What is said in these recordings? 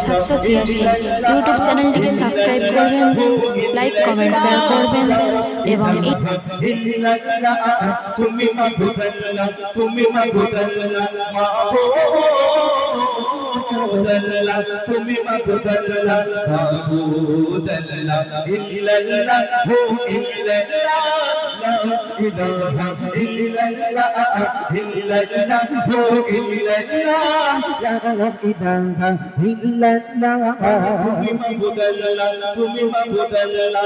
সাতশো ছিয়াশি। ইউটিউব চ্যানেলটিকে সাবস্ক্রাইব করবেন লাইক কমেন্ট শেয়ার করবেন এবং তুমি তুমি মাবুদাল্লাহ তুমি মাবুদাল্লাহ মাবুদাল্লাহ ইল্লাল্লাহ হু ইল্লাল্লাহ লা ইলাহা ইল্লাল্লাহ ইল্লাল্লাহ হু ইল্লাল্লাহ لا إله إلا الله তুমি মাবুদাল্লাহ তুমি মাবুদাল্লাহ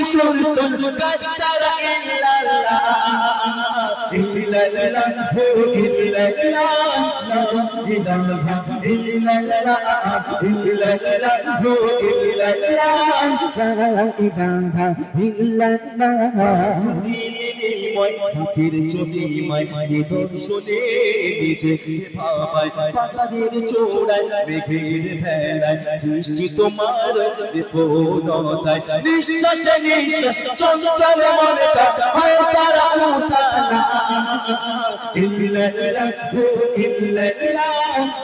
সুলতুল কাতার ইল্লাল্লাহ ইল্লাল্লাহ ইল্লাল্লাহ ইলাহা ইল্লাল্লাহ ইল্লাল্লাহ ইল্লাল্লাহ ইলাহা ইল্লাল্লাহ বিনিময় হাতের চটিমায় চোড়ায় সৃষ্টি তোমার নিঃশ্বাসে নিঃশ্বাস চঞ্চল হয় তারা উঠানা ইল্লাল্লাহ হু ইল্লাল্লাহ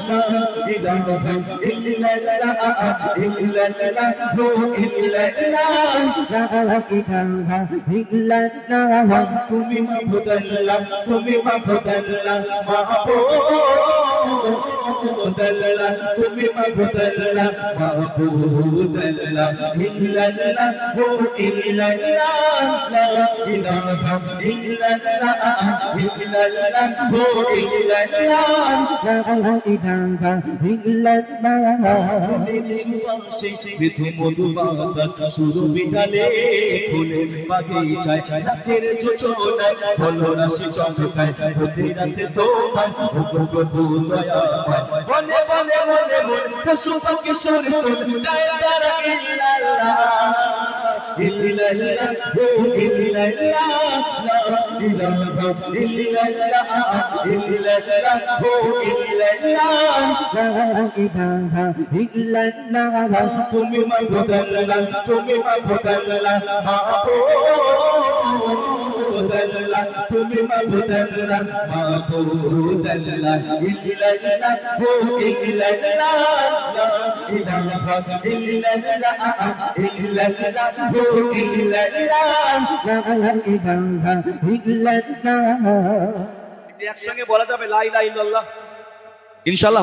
লা ইলাহা ইল্লাল্লাহ ইল্লাল্লাহ হু ইল্লাল্লাহ لا إله إلا الله তুমি মাবুদাল্লাহ তুমি মাবুদাল্লাহ মাহবুবুল্লাহ তুমি মাহবুবুল্লাহ মাহবুবুল্লাহ ইল্লাল্লাহ ইল্লাল্লাহ লা ইলাহা ইল্লাল্লাহ ইল্লাল্লাহ ইল্লাল্লাহ লা ইলাহা রাতে তোমায় বনে বনে মনে মনে সুখ কিশোর গায়ে তারা তুমি মা ভোদাল্লা তুমি মা ভোদাল্লা মা মাহবুবাল্লাহ তুমি মাহবুবাল্লাহ মাহবুবাল্লাহ ইল্লাল্লাহ হু ইল্লাল্লাহ লা একসঙ্গে বলা যাবে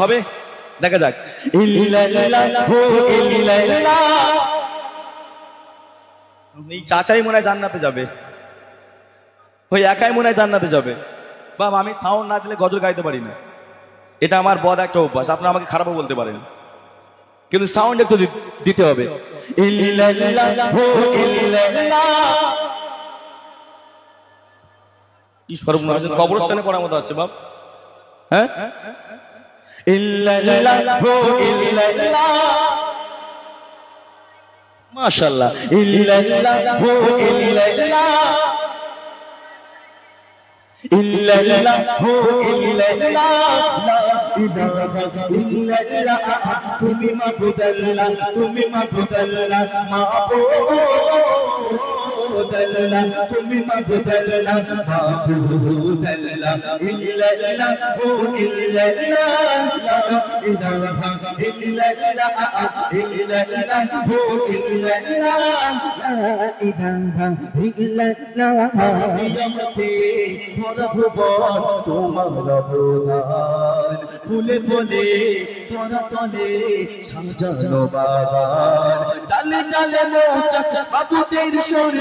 হবে দেখা যাক এই চাচাই মনে হয় জান্নাতে যাবে ওই একাই মনে হয় জান্নাতে যাবে। বা আমি সাউন্ড না দিলে গজল গাইতে পারি না। এটা আমার বদ একটা অভ্যাস, আপনারা আমাকে খারাপও বলতে পারেন। কিন্তু সাউন্ড একটু দিতে হবে। কবরস্থানে পড়ার মতো আছে বাপ। হ্যাঁ? ইল্লাল্লাহ হু ইল্লাল্লাহ মাশাআল্লাহ ইল্লাল্লাহ হু ইল্লাল্লাহ ইল্লাল্লাহ হু ইল্লাল্লাহ লা ইলাহা ইল্লাল্লাহ তুমি মাবুদাল্লাহ তুমি মাবুদাল্লাহ আল্লাহ তুমি মাহবুব আল্লাহ মাহবুব আল্লাহ ফুলে ফুলে তোরা তলে সাজানো বাগান ডালে ডালে বাবুদের স্বর্ণ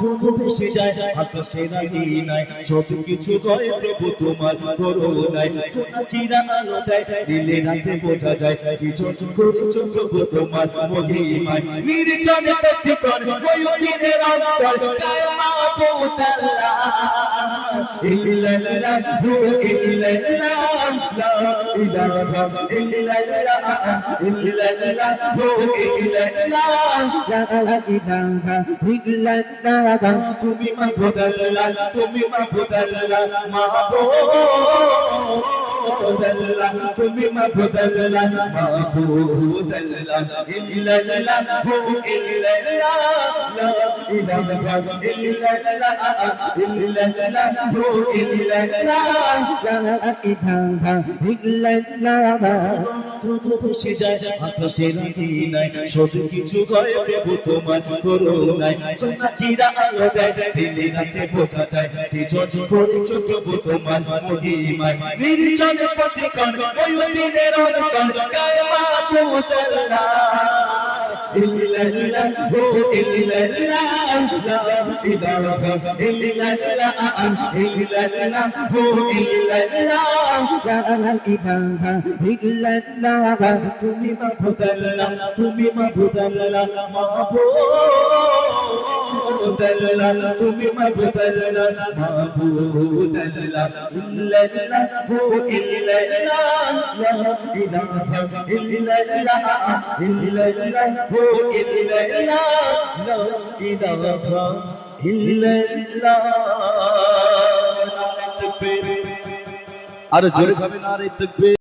ধুধু ভেসে যায় আকাশের নাই সব কিছু জয় প্রভু তোমার করুণায় চোখাকিরা আলো দেয় দিলে রাতে বোঝা যায় সৃজন করেছ প্রভু তোমার মহিমায় নির্জনে ব্যক্তি কর ওই অন্তর কায়মা পোতাল্লা ইল্লাল্লাহ ইল্লাল্লাহ লা ইলাহা ইল্লাল্লাহ ইল্লাল্লাহ ইল্লাল্লাহ তুমি মাহবুদাল্লাহ তুমি মাহবুদাল্লাহ মাহবুদাল্লাহ তুমি মাহবুদাল্লাহ মাহবুদাল্লাহ ইল্লাল্লাহ হু ইল্লাল্লাহ লা ইলাহা ইল্লাল্লাহ ইল্লাল্লাহ হু ইল্লাল্লাহ। ধুধু ভেসে যায়, আকাশের নাই সব কিছু গয়ে প্রভু তোমার করুণায়। চোখাকিরা আলো দেয়, দিনে রাতে বোঝা যায়, সৃজন করেছ প্রভু তোমার মহিমায়। নির্জন পথে کن کوئی دین رب کن کائمہ پوت কর ওই দিনের অন্তর কায়মা পুতলা ইল্লাল্লাহ হু ইল্লাল্লাহ লা ইলাহা ইল্লাল্লাহ ইল্লাল্লাহ হু ইল্লাল্লাহ তুমি মাহবুদাল্লাহ তুমি মাহবুদাল্লাহ মাহবুদাল্লাহ তুমি মাহবুদাল্লাহ মাহবুদাল্লাহ ইল্লাল্লাহ হু ইল্লাল্লাহ লা ইলাহা ইল্লাল্লাহ আর জোরে যাবে না রে তকবীর